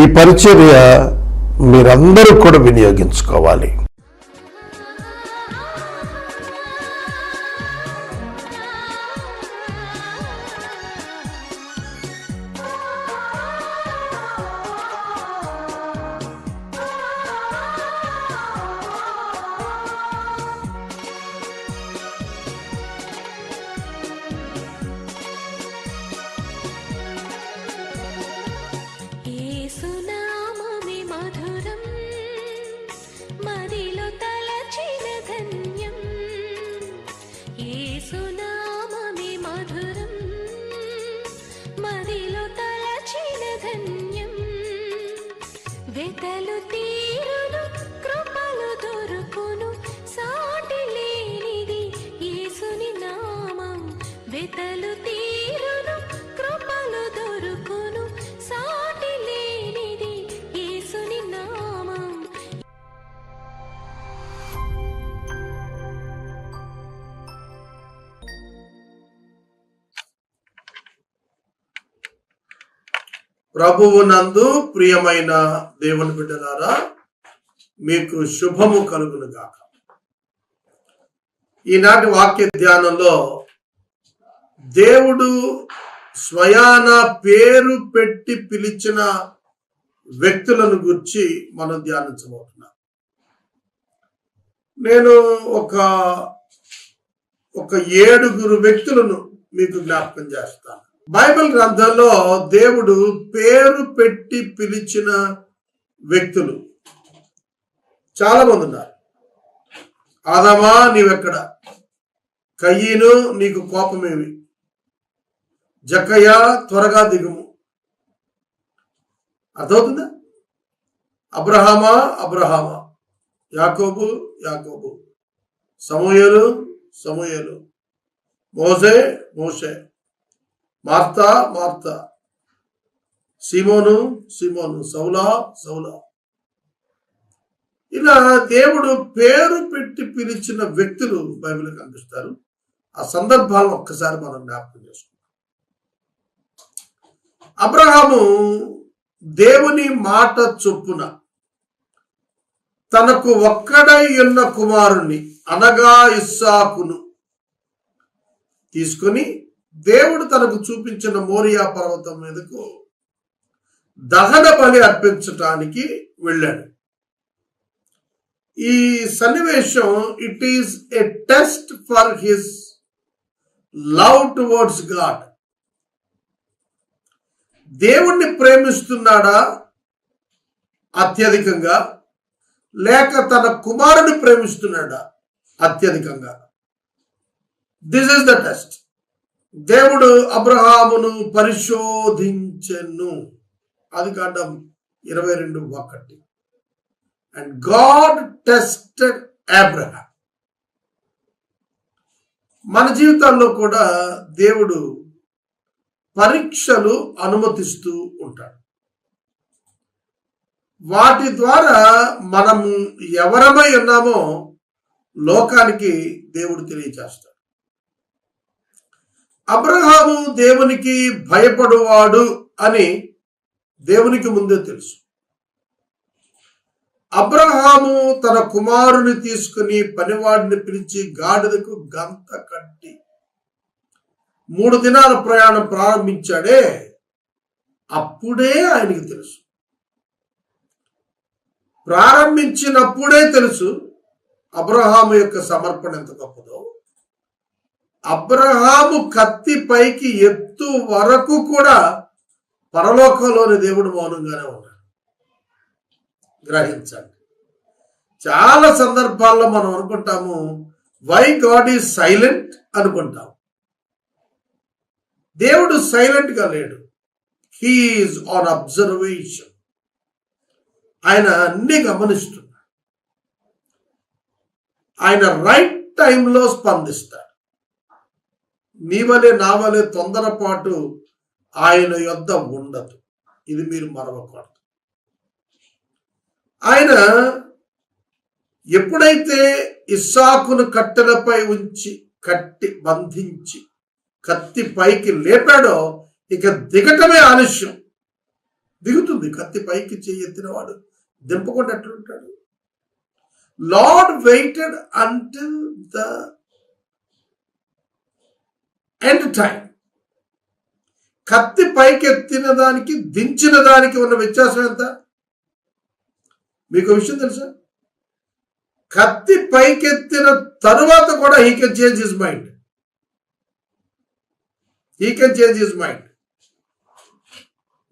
ఈ పరిచర్య మీరందరూ కూడా వినియోగించుకోవాలి. ప్రభువు నందు ప్రియమైన దేవుని బిడ్డలారా మీకు శుభము కలుగును గాక. ఈనాటి వాక్య ధ్యానంలో దేవుడు స్వయాన పేరు పెట్టి పిలిచిన వ్యక్తులను గురించి మనం ధ్యానించబోతున్నాం. నేను ఒక ఒక ఏడుగురు వ్యక్తులను మీకు జ్ఞాపకం చేస్తాను. బైబిల్ గ్రంథంలో దేవుడు పేరు పెట్టి పిలిచిన వ్యక్తులు. చాలా మంది ఉన్నారు. ఆదామా నీవెక్కడ? కయ్యను నీకు కోపమేమి? జక్కయ్య త్వరగా దిగుము. అర్థమవుతుందా? అబ్రహామా అబ్రహామా యాకోబు యాకోబు సమూయలు సమూయలు మోసే మోసే మార్తా మార్తా. సిమోను సిమోను సౌలా సౌలా. ఇలా దేవుడు పేరు పెట్టి పిలిచిన వ్యక్తులు బైబిల్ కనిపిస్తారు. ఆ సందర్భాలను ఒక్కసారి మనం జ్ఞాపకం చేసుకుంటాం అబ్రహాము దేవుని మాట చొప్పున తనకు ఒక్కడై ఉన్న కుమారుణ్ణి అనగా ఇస్సాకును తీసుకొని దేవుడు తనకు చూపించిన మోరియా పర్వతం మీదకు దహన బలి అర్పించటానికి వెళ్ళాడు. ఈ సన్నివేశం it is a test for his love towards God దేవుణ్ణి ప్రేమిస్తున్నాడా? అత్యధికంగా. లేక తన కుమారుని ప్రేమిస్తున్నాడా? అత్యధికంగా. దిస్ ఇస్ ద టెస్ట్ దేవుడు అబ్రహామును పరిశోధించెను. అది కాండం ఇరవై రెండు ఒకటి. అండ్ గాడ్ టెస్టెడ్ అబ్రహాం మన జీవితాల్లో కూడా దేవుడు పరీక్షలు అనుమతిస్తూ ఉంటాడు. వాటి ద్వారా మనము ఎవరమై ఉన్నామో లోకానికి దేవుడు తెలియచేస్తాడు. అబ్రహాము దేవునికి భయపడువాడు అని దేవునికి ముందే తెలుసు. అబ్రహాము తన కుమారుని తీసుకుని పనివాడిని పిలిచి గాడిదకు గంత కట్టి మూడు దినాల ప్రయాణం ప్రారంభించాడే అప్పుడే ఆయనకి తెలుసు. ప్రారంభించినప్పుడే తెలుసు అబ్రహాము యొక్క సమర్పణ ఎంత గొప్పదో. అబ్రహాము కత్తి పైకి ఎత్తు వరకు కూడా పరలోకంలోని దేవుడు మౌనంగానే ఉన్నాడు. గ్రహించండి. చాలా సందర్భాల్లో మనం అనుకుంటాము వై గాడ్ ఈజ్ సైలెంట్ అనుకుంటాం. దేవుడు సైలెంట్గా లేడు హీఈస్ ఆన్ అబ్జర్వేషన్ ఆయన అన్ని గమనిస్తున్నాడు. ఆయన రైట్ టైంలో స్పందిస్తాడు. నీ వలె నా వలె తొందరపాటు ఆయన యొద్ద ఉండదు. ఇది మీరు మరవకూడదు. ఆయన ఎప్పుడైతే ఇస్సాకును కట్టెలపై ఉంచి కట్టి బంధించి కత్తి పైకి లేపాడో ఇక దిగటమే ఆలస్యం. దిగుతుంది. కత్తి పైకి చేయి ఎత్తినవాడు దింపకుండా ఎట్లుంటాడు? Lord waited until the end time కత్తి పైకి ఎత్తిన దానికి దించిన దానికి ఉన్న వ్యత్యాసం ఎంత? మీకు విషయం తెలుసా? కత్తి పైకెత్తిన తరువాత కూడా he can change his mind he can change his mind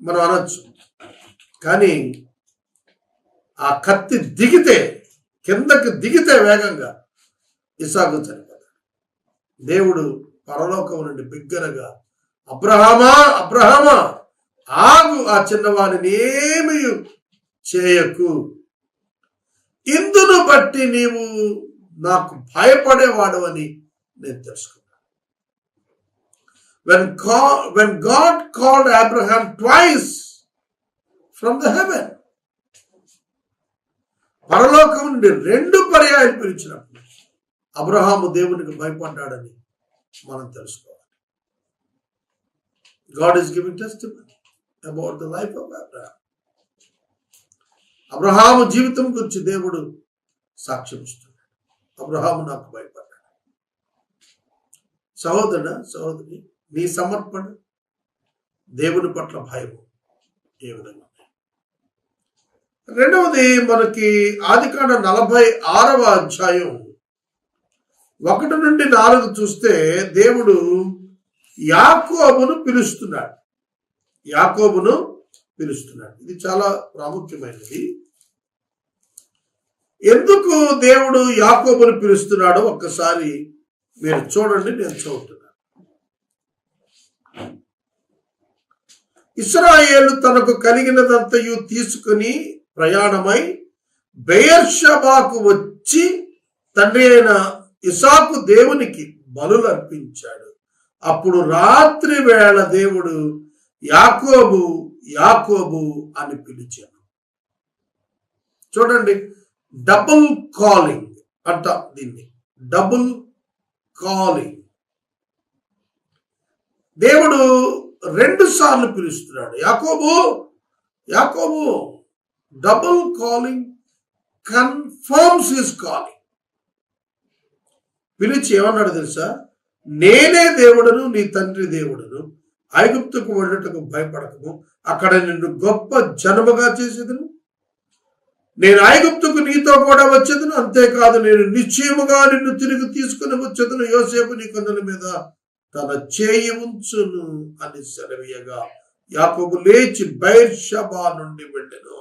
మనం అనొచ్చు. కానీ ఆ కత్తి దిగితే కిందకి దిగితే వేగంగా ఇసాగుతారు చనిపోతాడు దేవుడు పరలోకం నుండి బిగ్గరగా అబ్రహమా అబ్రహమా ఆగు ఆ చిన్నవాడిని ఏమి చేయకు. ఇందును బట్టి నీవు నాకు భయపడేవాడు అని నేను తెలుసుకున్నాను. వెన్ కా when God called Abraham twice from the heaven పరలోకం నుండి రెండు పర్యాయాలు పిలిచినప్పుడు అబ్రహాము దేవునికి భయపడ్డాడని మనం తెలుసుకోవాలి. God is giving test about the life of Abraham Abraham జీవితం గురించి దేవుడు సాక్ష్యం ఇస్తున్నాడు అబ్రహాము నాకు భయపడ్డాడు. సహోదరుడ సహోదరి నీ సమర్పణ దేవుని పట్ల భయము ఏ విధంగా రెండవది మనకి ఆదికాండ నలభై ఆరవ అధ్యాయం ఒకటి నుండి నాలుగు చూస్తే దేవుడు యాకోబును పిలుస్తున్నాడు. యాకోబును పిలుస్తున్నాడు. ఇది చాలా ప్రాముఖ్యమైనది. ఎందుకు దేవుడు యాకోబును పిలుస్తున్నాడో ఒక్కసారి మీరు చూడండి నేను చదువుతున్నాను ఇస్రాయేలు తనకు కలిగినదంతయు తీసుకుని ప్రయాణమై బెయర్షబాకు వచ్చి తండ్రి అయిన ఇసాకు దేవునికి బలులు అర్పించాడు అప్పుడు రాత్రి వేళ దేవుడు యాకోబు యాకోబు అని పిలిచాను చూడండి డబుల్ కాలింగ్ అంట దీన్ని. Double calling. దేవుడు రెండు సార్లు పిలుస్తున్నాడు. యాకోబు యాకోబు double calling confirms his calling. పిలిచి ఏమన్నాడు తెలుసా? నేనే దేవుడను నీ తండ్రి దేవుడను. ఐగుప్తుకు వెళ్ళటకు భయపడకము. అక్కడ నిన్ను గొప్ప జనముగా చేసేదను. నేను ఐగుప్తుకు నీతో కూడా వచ్చేదను. అంతేకాదు నేను నిశ్చయముగా నిన్ను తిరిగి తీసుకుని వచ్చేదను. యోసేపు నీ కన్నుల మీద తన చేయి ఉంచును అని సెలవీయగా యాకబు లేచి బైర్షబా నుండి వెళ్ళెను.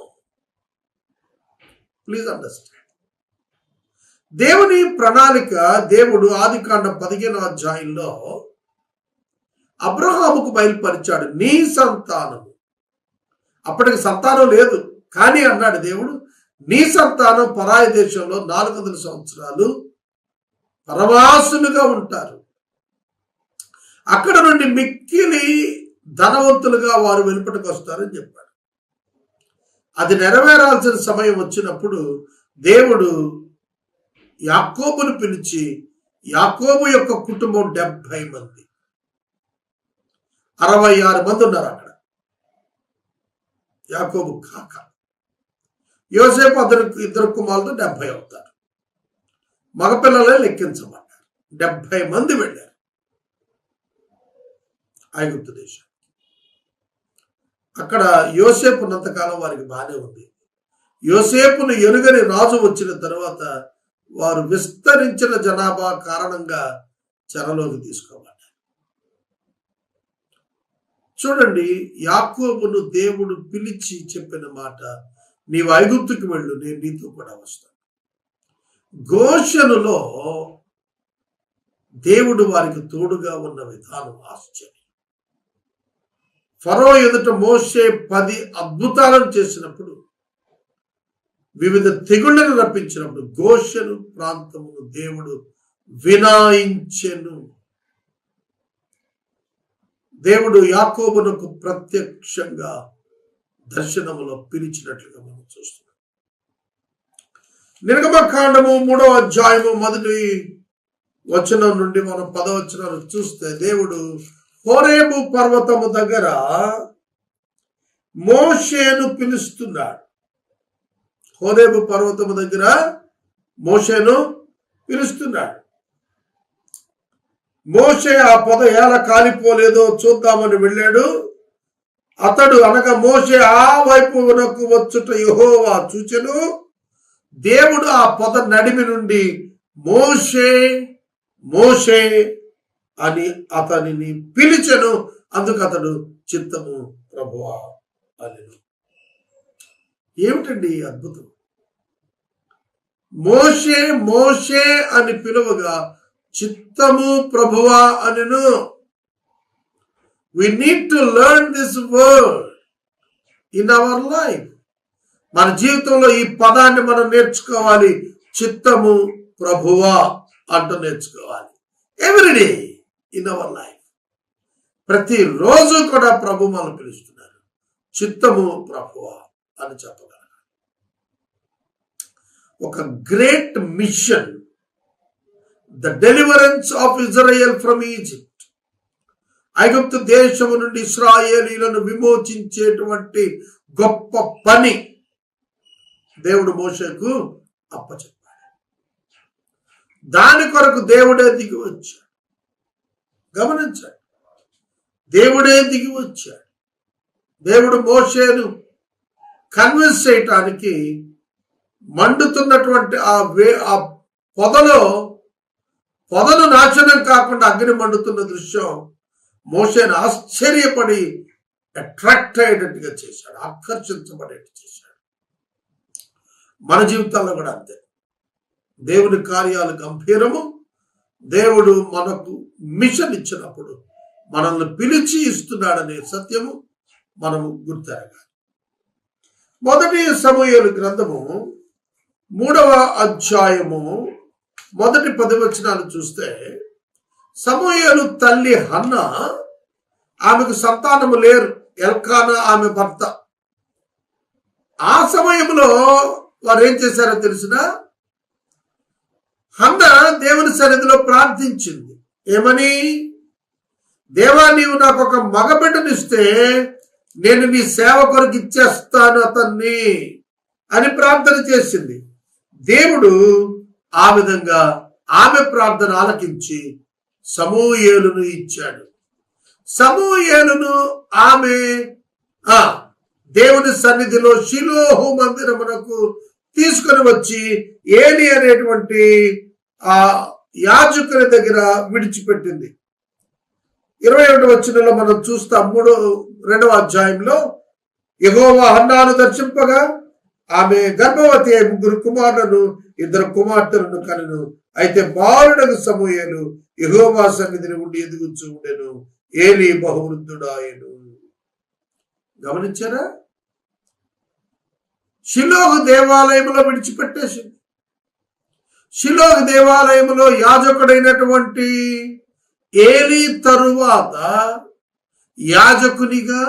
ప్లీజ్ అండర్స్టాండ్ దేవుని ప్రణాళిక దేవుడు ఆదికాండ పదిహేను అధ్యాయంలో అబ్రహాముకు బయలుపరిచాడు నీ సంతానం అప్పటికి సంతానం లేదు కానీ అన్నాడు దేవుడు నీ సంతానం పరాయ దేశంలో నాలుగు వందల సంవత్సరాలు పరవాసులుగా ఉంటారు. అక్కడ నుండి మిక్కిలి ధనవంతులుగా వారు వెలుపటికి వస్తారని చెప్పాడు. అది నెరవేరాల్సిన సమయం వచ్చినప్పుడు దేవుడు యాకోబును పిలిచి యాకోబు యొక్క కుటుంబం డెబ్బై మంది. అరవై ఆరు మంది ఉన్నారు అక్కడ. యాకోబు కాక. యోసేపు అతను ఇద్దరు కుమారులతో డెబ్బై అవుతారు. మగపిల్లలే లెక్కించమన్నారు డెబ్బై మంది వెళ్ళారు. ఐగుప్తు దేశం. అక్కడ యోసేపు ఉన్నంతకాలం వారికి బాగానే ఉంది. యోసేపును ఎరుగని రాజు వచ్చిన తర్వాత వారు విస్తరించిన జనాభా కారణంగా చెరలోకి తీసుకోబడ్డారు. చూడండి యాకోబును దేవుడు పిలిచి చెప్పిన మాట నీవు ఐగుప్తుకి వెళ్ళు నేను నీతో కూడా వస్తాను. గోషనులో దేవుడు వారికి తోడుగా ఉన్న విధానం ఆశ్చర్యం. ఫరో ఎదుట మోసే పది అద్భుతాలను చేసినప్పుడు వివిధ తెగుళ్ళను రప్పించినప్పుడు గోషను ప్రాంతమును దేవుడు వినాయించెను. దేవుడు యాకోబునకు ప్రత్యక్షంగా దర్శనములో పిలిచినట్లుగా మనం చూస్తున్నాం. నిర్గమకాండము మూడవ అధ్యాయము మొదటి వచనం నుండి మనం పదవచనాలు చూస్తే దేవుడు హోరేబు పర్వతము దగ్గర మోషేను పిలుస్తున్నాడు. హోరేబు పర్వతము దగ్గర మోషేను పిలుస్తున్నాడు. మోషే ఆ పొద ఎలా కాలిపోలేదో చూద్దామని వెళ్ళాడు. అతడు అనగా మోషే ఆ వైపు వనకు వచ్చుట యహోవా చూచెను. దేవుడు ఆ పొద నడిమి నుండి మోషే మోషే అని అతనిని పిలిచెను. అందుకు అతడు చిత్తము ప్రభువా అని ఏమిటండి అద్భుతం? మోషే మోషే అని పిలువగా చిత్తము ప్రభువా అనెను. We need to learn this word in our life మన జీవితంలో ఈ పదాన్ని మనం నేర్చుకోవాలి. చిత్తము ప్రభువా అంటూ నేర్చుకోవాలి. ఎవ్రీడే ఇన్ అవర్ లైఫ్ ప్రతిరోజు కూడా ప్రభు మనం పిలుస్తున్నారు. చిత్తము ప్రభువా. అని చెప్పగలను. ఒక great mission the deliverance of Israel from Egypt ఐగుప్తు దేశము నుండి ఇస్రాయేలీలను విమోచించేటువంటి గొప్ప పని దేవుడు మోసకు అప్పచెప్పాడు. దాని కొరకు దేవుడే దిగి వచ్చాడు. గమనించాడు. దేవుడే దిగి వచ్చాడు. దేవుడు మోసేను కన్విన్స్ చేయటానికి మండుతున్నటువంటి ఆ వే ఆ పొదలో పొదను నాశనం కాకుండా అగ్ని మండుతున్న దృశ్యం మోసేను ఆశ్చర్యపడి అట్రాక్ట్ అయ్యేటట్టుగా చేశాడు ఆకర్షించబడేట్టు చేశాడు. మన జీవితాల్లో కూడా అంతే. దేవుని కార్యాలు గంభీరము. దేవుడు మనకు మిషన్ ఇచ్చినప్పుడు మనల్ని పిలిచి ఇస్తున్నాడనే సత్యము మనము గుర్తెరగాలి. మొదటి సమూహలు గ్రంథము మూడవ అధ్యాయము మొదటి పది వచనాలు చూస్తే సమూహలు తల్లి హన్న ఆమెకు సంతానము లేరు ఎల్కానా ఆమె భర్త. ఆ సమయంలో వారు ఏం చేశారో తెలిసిన? హన్న దేవుని సన్నిధిలో ప్రార్థించింది. ఏమని? దేవా నీవు నాకు ఒక మగబిడ్డనిస్తే నేను మీ సేవ కొరకు ఇచ్చేస్తాను అతన్ని అని ప్రార్థన చేసింది. దేవుడు ఆ విధంగా ఆమె ప్రార్థన ఆలకించి సమూయేలును ఇచ్చాడు. సమూహేలును ఆమె ఆ దేవుని సన్నిధిలో శిలోహు మందిరమునకు తీసుకొని వచ్చి ఏలి అనేటువంటి ఆ యాజకుని దగ్గర విడిచిపెట్టింది. ఇరవై ఒకటి వచ్చినలో మనం చూస్తాం మూడో రెండవ అధ్యాయంలో ఎగోవా హన్నాను దర్శింపగా ఆమె గర్భవతి అయి ముగ్గురు కుమారులను ఇద్దరు కుమార్తెలను కలను. అయితే బాలుడకు సమూహలు యహోవా సన్నిధిని ఉండి ఎదుగుచూ ఉండెను. ఏలి బహువృద్ధుడాయను. గమనించారా? షిలోహు దేవాలయంలో విడిచిపెట్టేసింది. షిలోహు దేవాలయంలో యాజకుడైనటువంటి ఏలి తరువాత యాజకునిగా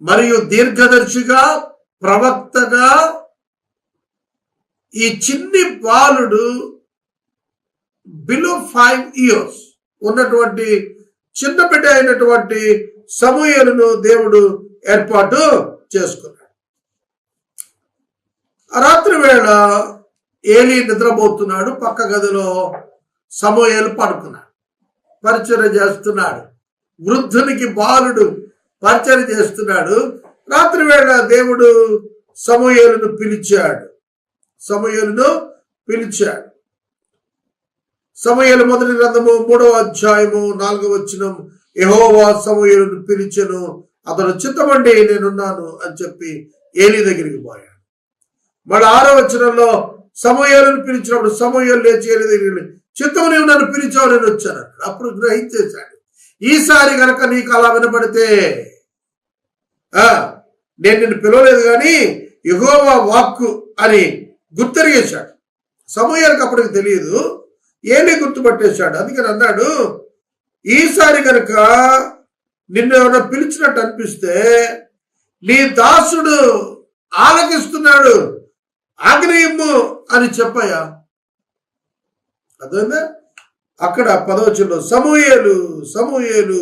మరియు దీర్ఘదర్శిగా ప్రవక్తగా ఈ చిన్ని బాలుడు బిలో ఫైవ్ ఇయర్స్ ఉన్నటువంటి చిన్న బిడ్డ అయినటువంటి సమూహలను దేవుడు ఏర్పాటు చేసుకున్నాడు. రాత్రి వేళ ఏలి నిద్రపోతున్నాడు పక్క గదిలో సమూహలు పడుకున్నాడు పరిచయం చేస్తున్నాడు. వృద్ధునికి బాలుడు పరిచయం చేస్తున్నాడు. రాత్రి వేళ దేవుడు సమూహలను పిలిచాడు. సమూహలను పిలిచాడు. సమూహలు మొదటి గ్రంథము మూడవ అధ్యాయము నాలుగవ వచనం. యహోవా సమూహలను పిలిచను అతను చిత్తమండి నేనున్నాను అని చెప్పి ఏలి దగ్గరికి పోయాడు. మళ్ళీ ఆరో వచనంలో సమూహలను పిలిచినప్పుడు సమూహలు లేచి ఏలి దగ్గరికి వెళ్ళి, చిత్తము నన్ను పిలిచావు నేను వచ్చాను అప్పుడు గ్రహించేశాడు. ఈసారి గనక నీకు అలా వినపడితే నేను నిన్ను పిలవలేదు కానీ ఎగోవా వాక్కు అని గుర్తెరిగేశాడు. సమూహానికి అప్పటికి తెలియదు. ఏమి గుర్తుపట్టేశాడు? అందుకని అన్నాడు ఈసారి కనుక నిన్ను ఏమైనా పిలిచినట్టు అనిపిస్తే నీ దాసుడు ఆలకిస్తున్నాడు ఆగ్నేయము అని చెప్పయ్యా. అర్థమైందా? అక్కడ పదవచనంలో సమూయేలు సమూయేలు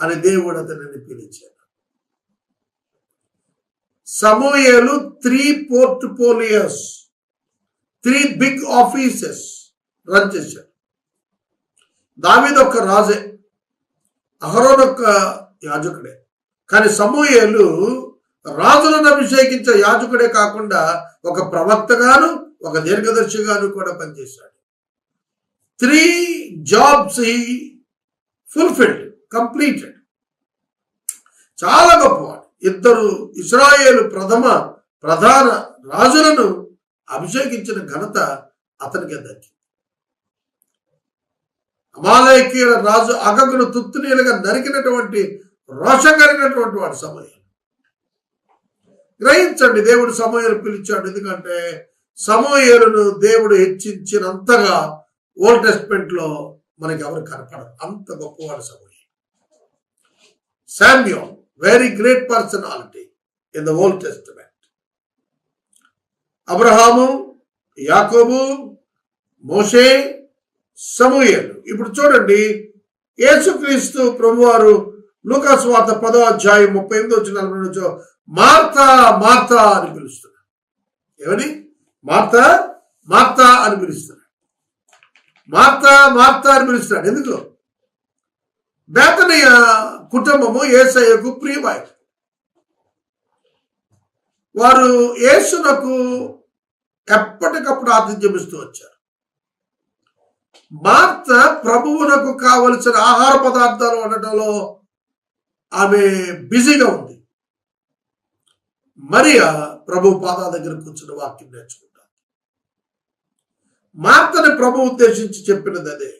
అని దేవుడు అతనిని పిలిచాడు. సమూయేలు three portfolios three big offices run చేశాడు. దావీద్ ఒక రాజే అహరోన్ ఒక యాజకుడే. కానీ సమూయేలు రాజులను అభిషేకించే యాజకుడే కాకుండా ఒక ప్రవక్తగాను ఒక దీర్ఘదర్శిగాను కూడా పనిచేశాడు. Three jobs he fulfilled completed చాలా గొప్పవాడు. ఇద్దరు ఇస్రాయేలు ప్రథమ ప్రధాన రాజులను అభిషేకించిన ఘనత అతనికే దక్కింది. అమాలయకీయుల రాజు అగగును తుత్తునీలుగా నరికినటువంటి రోషం కలిగినటువంటి వాడు సమయం గ్రహించండి దేవుడు సమయాలు పిలిచాడు. ఎందుకంటే సమూహలను దేవుడు హెచ్చించినంతగా ఓల్డ్ టెస్ట్మెంట్లో మనకి ఎవరు కనపడరు. అంత గొప్పవాడు సమూహి. Samuel very great personality in the Old Testament. Abraham యాకోబు మోషే సమూయేలు. ఇప్పుడు చూడండి యేసుక్రీస్తు ప్రభువారు లూకాస్ వార్త పదో అధ్యాయం ముప్పై ఎనిమిది వచ్చిన నలభై నుంచో మార్తా మార్తా అని పిలుస్తున్నారు. ఏమని? మార్తా మార్తా అని పిలుస్తున్నారు. మార్తా మార్తా అని పిలుస్తాడు ఎందుకు? బేతనయ్య కుటుంబము ఏసయ్యకు ప్రియమాయ వారు యేసునకు ఎప్పటికప్పుడు ఆతిథ్యం ఇస్తూ వచ్చారు. మార్త ప్రభువునకు కావలసిన ఆహార పదార్థాలు వండటంలో ఆమె బిజీగా ఉంది. మరియా ప్రభు పాదాల దగ్గర కూర్చుని వాక్యం నేర్చుకుంది. మార్తని ప్రభు ఉద్దేశించి చెప్పినది అదే.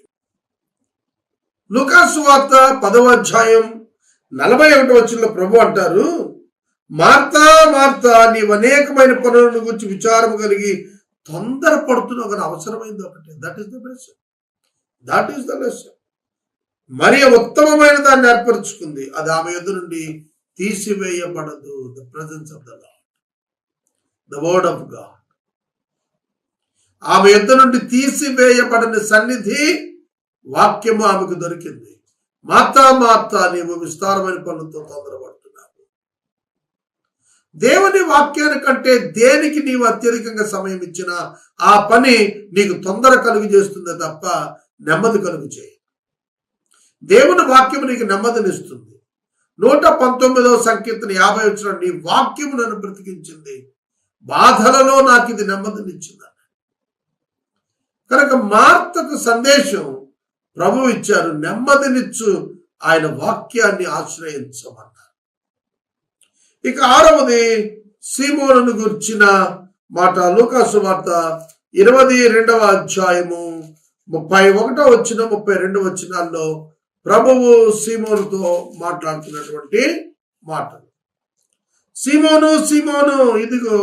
లుకాసు వార్త పదవ అధ్యాయం నలభై ఒకటి వచ్చిన ప్రభు అంటారు మార్తా మార్తా నీవు అనేకమైన పనులను గురించి విచారం కలిగి తొందరపడుతున్న ఒక అవసరమైంది ఒకటి. That is the lesson that is the lesson మరి ఉత్తమమైన దాన్ని ఏర్పరచుకుంది? అది ఆమె ఎదురు నుండి తీసివేయబడదు. The presence of the Lord the word of God ఆమె యుద్ధ నుండి తీసివేయబడని సన్నిధి వాక్యము ఆమెకు దొరికింది. మాతా మాతా నీవు విస్తారమైన పనులతో తొందరపడుతున్నావు. దేవుని వాక్యాని కంటే దేనికి నీవు అత్యధికంగా సమయం ఇచ్చినా ఆ పని నీకు తొందర కలుగు చేస్తుంది తప్ప నెమ్మది కలుగు చేయి దేవుని వాక్యము నీకు నెమ్మదినిస్తుంది నూట పంతొమ్మిదవ సంకీర్తన యాభై వచ్చిన నీ వాక్యము నన్ను బ్రతికించింది. బాధలలో నాకు ఇది నెమ్మదినిచ్చింది కనుక మార్తకు సందేశం ప్రభు ఇచ్చారు నెమ్మదినిచ్చు ఆయన వాక్యాన్ని ఆశ్రయించమన్నారు. ఇక ఆరవది సీమోను గుర్చిన మాట లూకాసు వార్త ఇరవై రెండవ అధ్యాయము ముప్పై ఒకటో వచ్చిన ముప్పై రెండు వచ్చినాల్లో ప్రభువు సీమోనుతో మాట్లాడుతున్నటువంటి మాటలు. సీమోను సీమోను ఇదిగో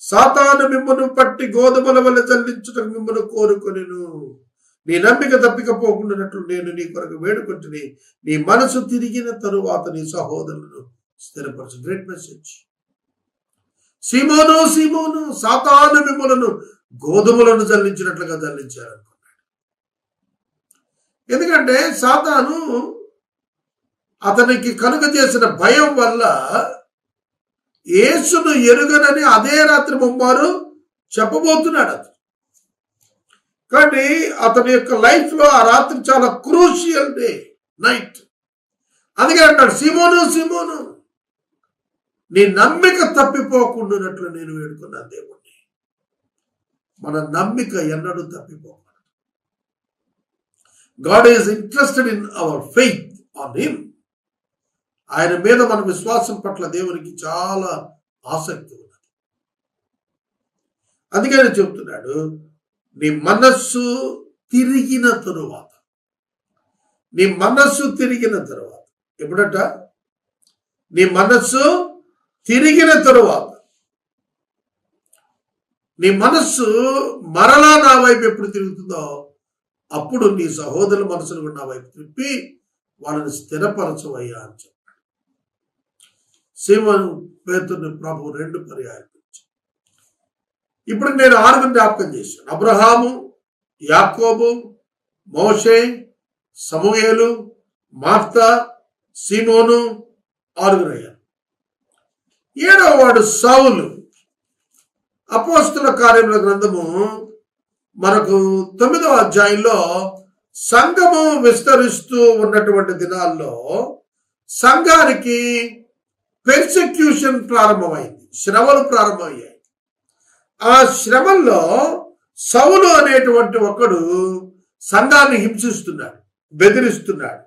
సాతాను మిమ్మను పట్టి గోధుమల వల్ల చల్లించుటకు మిమ్మను కోరుకొనిను. నీ నమ్మిక తప్పికపోకుండానట్లు నేను నీ కొరకు వేడుకుంటుని. నీ మనసు తిరిగిన తరువాత నీ సహోదరులను స్థిరపరచు. గ్రేట్ మెసేజ్ సీమోను సీమోను సాతాను మిమ్మలను గోధుమలను జల్లించినట్లుగా జల్లించారనుకున్నాడు ఎందుకంటే సాతాను అతనికి కనుక చేసిన భయం వల్ల యేసును ఎరుగనని అదే రాత్రి ముమ్మారు చెప్పబోతున్నాడు అతను కానీ అతని యొక్క లైఫ్లో ఆ రాత్రి చాలా క్రూషియల్ డే నైట్. అందుకే అంటాడు సిమోను సిమోను నీ నమ్మిక తప్పిపోకుండానట్లు నేను వేడుకున్నాను దేవుణ్ణి. మన నమ్మిక ఎన్నడూ తప్పిపోకూడదు. God is interested in our faith on him. ఆయన మీద మన విశ్వాసం పట్ల దేవునికి చాలా ఆసక్తి ఉన్నది. అందుకని చెప్తున్నాడు నీ మనస్సు తిరిగిన తరువాత నీ మనస్సు తిరిగిన తరువాత. ఎప్పుడట? నీ మనస్సు తిరిగిన తరువాత నీ మనస్సు మరలా నా వైపు ఎప్పుడు తిరుగుతుందో అప్పుడు నీ సహోదరుల మనసును నా వైపు తిప్పి వాళ్ళని స్థిరపరచవయ్యా అని సీమను పేతుని ప్రభు రెండు పర్యాయాలు ఇప్పుడు నేను ఆరుగురు జ్ఞాపకం చేశాను అబ్రహాము యాకోబు మోషే సమూయేలు మార్త సీమోను ఆరుగురు అయ్యారు. ఏడవ వాడు సౌలు. అపోస్తుల కార్యముల గ్రంథము మనకు తొమ్మిదవ అధ్యాయంలో సంఘము విస్తరిస్తూ ఉన్నటువంటి దినాల్లో సంఘానికి పెర్సిక్యూషన్ ప్రారంభమైంది. శ్రమలు ప్రారంభమయ్యాయి. ఆ శ్రమల్లో సౌలు అనేటువంటి ఒకడు సంఘాన్ని హింసిస్తున్నాడు బెదిరిస్తున్నాడు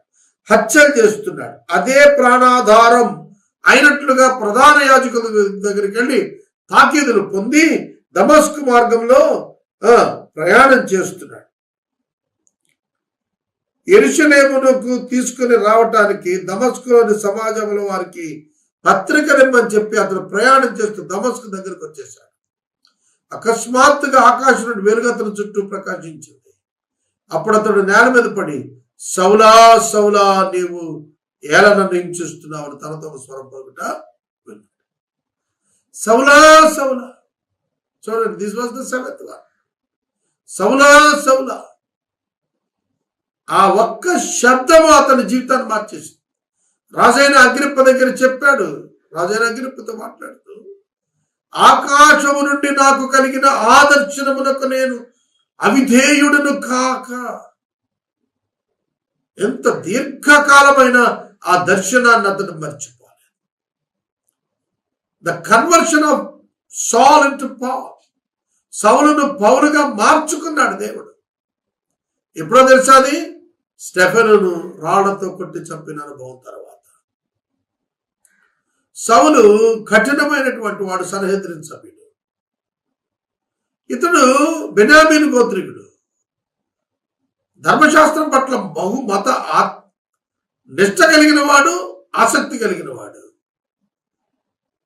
హత్యలు చేస్తున్నాడు. అదే ప్రాణాధారం అయినట్లుగా ప్రధాన యాజకుల దగ్గరికి వెళ్ళి తాకీదులు పొంది దమస్క్ మార్గంలో ప్రయాణం చేస్తున్నాడు. ఎరుషలేమునకు తీసుకుని రావటానికి దమస్కులోని సమాజంలో వారికి పత్రికనిమ్మని చెప్పి అతను ప్రయాణం చేస్తూ దమస్కు దగ్గరకు వచ్చేసాడు అకస్మాత్తుగా ఆకాశం నుండి వెలుగతను చుట్టూ ప్రకాశించింది. అప్పుడు అతడు నేల మీద పడి సౌలా సౌలా నీవు ఏల నన్ను హింసిస్తున్నావు అని తనతో స్వరం పలుకుట విన్నాడు. సౌలా సౌలా చూడండి this was the seventh one సౌలా సౌలా. ఆ ఒక్క శబ్దము అతని జీవితాన్ని మార్చేసింది. రాజైన అగ్రిప్ప దగ్గర చెప్పాడు. రాజైన అగ్రిప్పతో మాట్లాడుతూ ఆకాశము నుండి నాకు కలిగిన ఆదర్శనమునకు నేను అవిధేయుడును కాక. ఎంత దీర్ఘకాలమైన ఆ దర్శనాన్ని అతను మర్చిపోలేదు. The conversion of Saul into power సౌలును పౌరుగా మార్చుకున్నాడు దేవుడు. ఎప్పుడో తెలుసా అది? స్టెఫెనును రాళ్ళతో కొట్టి చంపిన అనుభవం తర్వాత. సౌలు కఠినమైనటువంటి వాడు సన్హెద్రిన్ సభ్యుడు. ఇతడు బెనామీన్ గోత్రికుడు. ధర్మశాస్త్రం పట్ల బహుమత ఆత్ నిష్ట కలిగిన వాడు ఆసక్తి కలిగిన వాడు.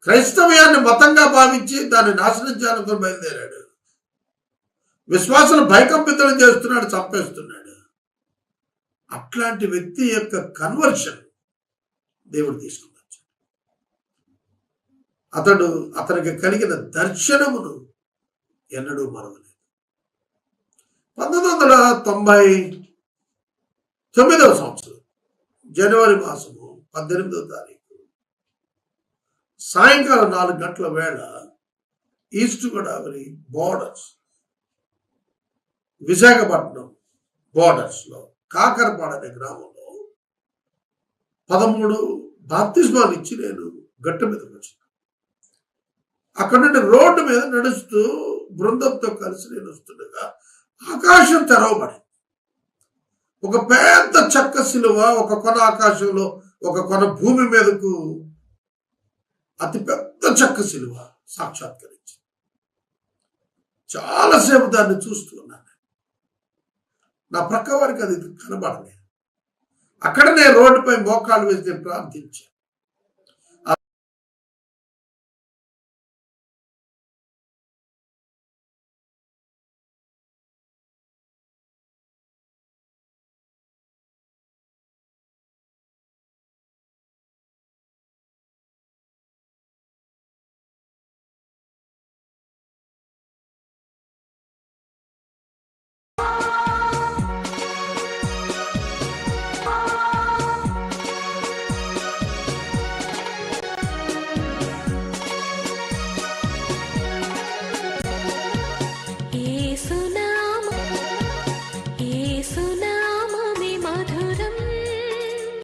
క్రైస్తవ్యాన్ని మతంగా భావించి దాన్ని నాశనం చేయాలని బయలుదేరాడు. విశ్వాసం భయకంపితం చేస్తున్నాడు చంపేస్తున్నాడు. అట్లాంటి వ్యక్తి యొక్క కన్వర్షన్ దేవుడు తీసుకున్నాడు అతడు అతనికి కలిగిన దర్శనమును ఎన్నడూ మరవలేదు. పంతొమ్మిది వందల తొంభై తొమ్మిదవ సంవత్సరం జనవరి మాసము పద్దెనిమిదవ తారీఖు. సాయంకాలం నాలుగు గంటల వేళ ఈస్ట్ గోదావరి బోర్డర్స్ విశాఖపట్నం బోర్డర్స్లో కాకరపాడ అనే గ్రామంలో పదమూడు బాప్తిస్మాలు ఇచ్చి నేను గట్టు మీదకి వచ్చిన. అక్కడ నుండి రోడ్డు మీద నడుస్తూ బృందంతో కలిసి నేను వస్తుండగా ఆకాశం తెరవబడింది. ఒక పెద్ద చెక్క సిలువ ఒక కొన ఆకాశంలో ఒక కొన భూమి మీదకు అతి పెద్ద చెక్క సిలువ సాక్షాత్కరించి చాలాసేపు దాన్ని చూస్తూ ఉన్నాను నా ప్రక్క వారికి అది కనబడలేదు. అక్కడ నేను రోడ్డుపై మోకాలు వేసి నేను ప్రార్థించాను.